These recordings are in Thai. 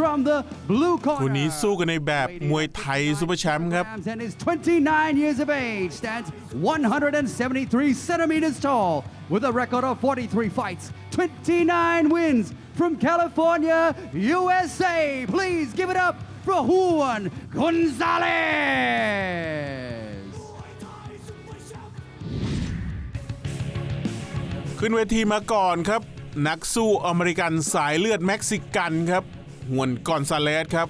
from the blue คู่ corner. นี้สู้กันในแบบมวยไทยซูเปอร์แชมป์ครับ and is 29 years of age, stands 173 centimeters tall, with a record of 43 fights, 29 wins from California, USA. Please give it up for Juan Gonzalez. ขึ้นเวทีมาก่อนครับ นักสู้อเมริกันสายเลือดเม็กซิกันครับ ฮวนกอนซาเลสครับ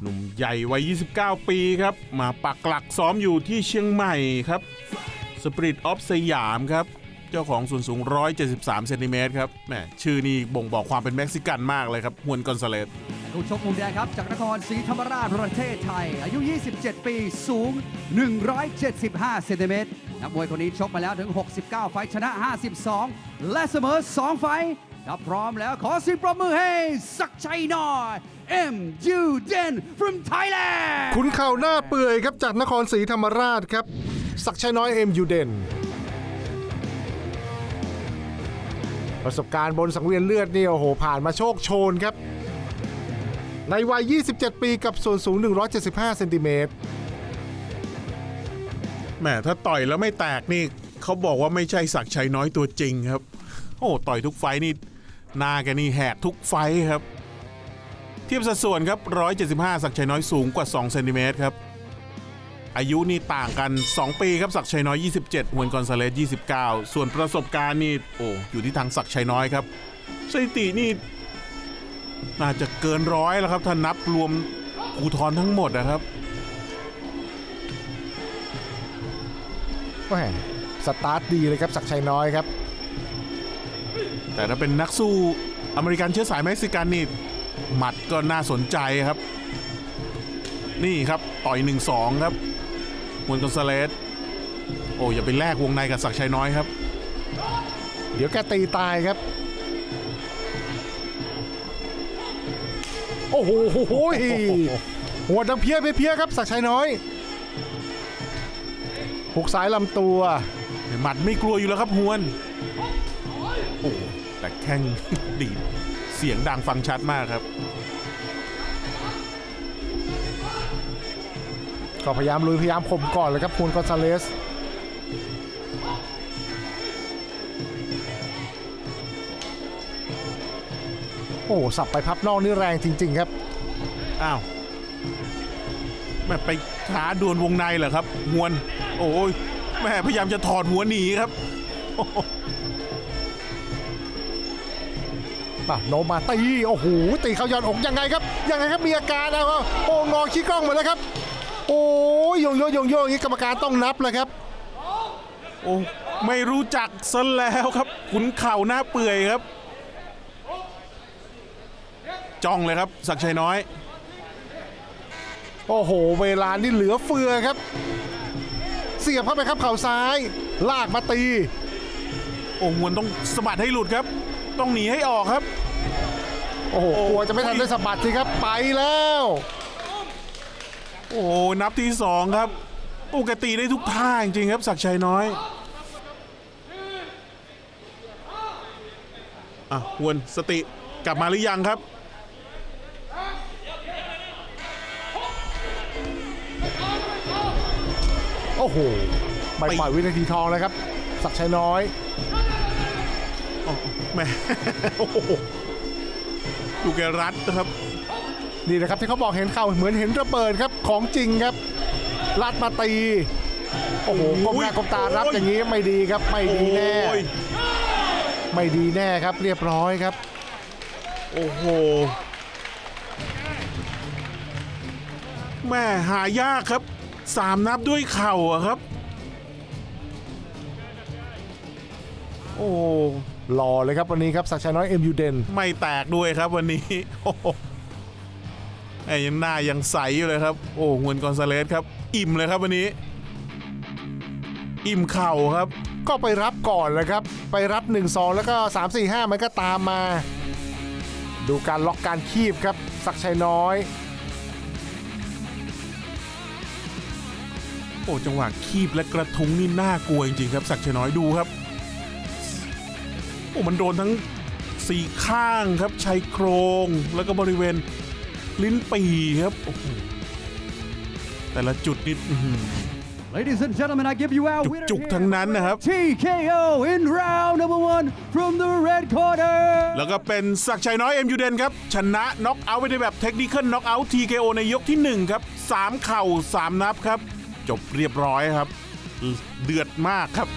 หนุ่มใหญ่วัย 29 ปีครับ มาปักหลักซ้อมอยู่ที่เชียงใหม่ครับสปริตออฟสยามครับ เจ้าของส่วนสูง 173 เซนติเมตรครับแหมชื่อนี่บ่งบอกความเป็นเม็กซิกันมากเลยครับฮวนกอนซาเลสผู้ชกมุมแดงครับ จากนครศรีธรรมราชประเทศไทย อายุ 27 ปี สูง 175 เซนติเมตรนักมวยคนนี้ชกมาแล้วถึง 69 ไฟชนะ 52 และเสมอ 2 ไฟ ถ้าพร้อมแล้วขอเสิบปรบมือให้สักชัยน้อย M U Den from Thailand ขุนเข่าหน้าเปื่อยครับจากนครศรีธรรมราชครับ ศักดิ์ชัยน้อยเอ็มยูเดนประสบการณ์บนสังเวียนเลือดนี่โอ้โห ผ่านมาโชคโชนครับ ในวัย 27 ปีกับส่วนสูง 175 เซนติเมตรแหมถ้าต่อยแล้วไม่แตกนี่เขาบอกว่าไม่ใช่ศักดิ์ชัยน้อยตัวจริงครับ โอ้ต่อยทุกไฟต์นี่ห น้าแกนี่แหกทุกไฟครับ เทียบสัดส่วนครับ 175 ศักดิ์ชัยน้อยสูงกว่า 2 เซนติเมตรครับ อายุนี่ต่างกัน 2 ปีครับศักชัยน้อย 27ฮวนกอนซาเลส29 ส่วนประสบการณ์นี่โอ้อยู่ที่ทางศักชัยน้อยครับสถิตินี่น่าจะเกินร้อยแล้วครับ ถ้านับรวมภูทรทั้งหมดนะครับแหมสตาร์ทดีเลยครับศักชัยน้อยครับ แต่ถ้าเป็นนักสู้อเมริกันเชื้อสายเม็กซิกันนี่หมัดก็น่าสนใจครับ นี่ครับต่อย 1-2 ครับมวนกอนซาเลสโอ้อย่าไปแลกวงในกับศักชัยน้อยครับ เดี๋ยวแกตีตายครับ โอ้โหหัวดังเพี้ยไปเพี้ยครับศักชัยน้อยหุกซ้ายลำตัวหมัดไม่กลัวอยู่แล้วครับฮวนโอ้ แต่แข้งดีดเสียงดังฟังชัดมากครับ ก็พยายามลุยพยายามข่มก่อนเลยครับคูนกอนซาเลสโอ้โหสับไปพับนอกนี่แรงจริง ๆ ครับ อ้าวแม่ไปท้าดวลวงในเหรอครับฮวน โอ้ยแม่พยายามจะถอดหัวหนีครับ ป่ะโนมาตีโอ้โหตีเข้ายอดอกยังไงครับยังไงครับมีอาการนะว่าโอ้งอขี้กล้องหมดแล้วครับ โอ้ยโยงโยงโยงโยงอย่างนี้กรรมการต้องนับเลยครับโอ้ไม่รู้จักซะแล้วครับขุนเข่าหน้าเปื่อยครับ จ้องเลยครับศักดิ์ชัยน้อย โอ้โห เวลานี่เหลือเฟือครับ เสียบเข้าไปครับเข่าซ้าย ลากมาตี โอ้หวนต้องสะบัดให้หลุดครับ ต้องหนีให้ออกครับ โอ้โหโอ้กลัวจะไม่ทันได้สะบัดสิครับไปแล้ว โอ้นับที่สองครับโอ้แกตีได้ทุกท่าจริงๆครับศักดิ์ชัยน้อยอะหวนสติกลับมาหรือยังครับ โอ้โหไม่ปล่อยวินาทีทองเลยครับศักดิ์ชัยน้อย แหม่โอ้โหดูแกรัดนะครับนี่นะครับที่เขาบอกเห็นเข่าเหมือนเห็นระเบิดครับของจริงครับลัดมาตี โอ้โหก้มหน้าก้มตารับอย่างนี้ไม่ดีครับไม่ดีแน่โอ้ยไม่ดีแน่ครับเรียบร้อยครับ โอ้โหแม่หายากครับสามนับด้วยเข่าอะครับ โอ้ หล่อเลยครับวันนี้ครับศักดิ์ชัยน้อยเอ็มยูเดนไม่แตกด้วยครับวันนี้โอ้โหแม่ยังหน้ายังใสอยู่เลยครับ โอ้ฮวนกอนซาเลสครับ อิ่มเลยครับวันนี้ อิ่มเข่าครับ ก็ไปรับก่อนเลยครับ ไปรับ 1 2 แล้วก็ 3 4 5 มันก็ตามมา ดูการล็อกการคีบครับศักดิ์ชัยน้อย โอ้จังหวะคีบและกระทุ้งนี่น่ากลัวจริงๆครับศักดิ์ชัยน้อยดูครับโอ้มันโดนทั้งสี่ข้างครับชายโครงแล้วก็บริเวณลิ้นปีครับโอ้โหแต่ละจุดนี่อื้อหือ Ladies and gentlemen, I give you our winner จุกๆ here ทั้งนั้นนะครับ TKO in round number one from the red corner. แล้วก็เป็นศักดิ์ชัยน้อยเอ็มยูเดนครับ ชนะน็อกเอาท์ไปในแบบเทคนิคอลน็อกเอาท์ TKO ในยกที่ 1 ครับ 3 เข่า 3 นับครับ จบเรียบร้อยครับ เดือดมากครับ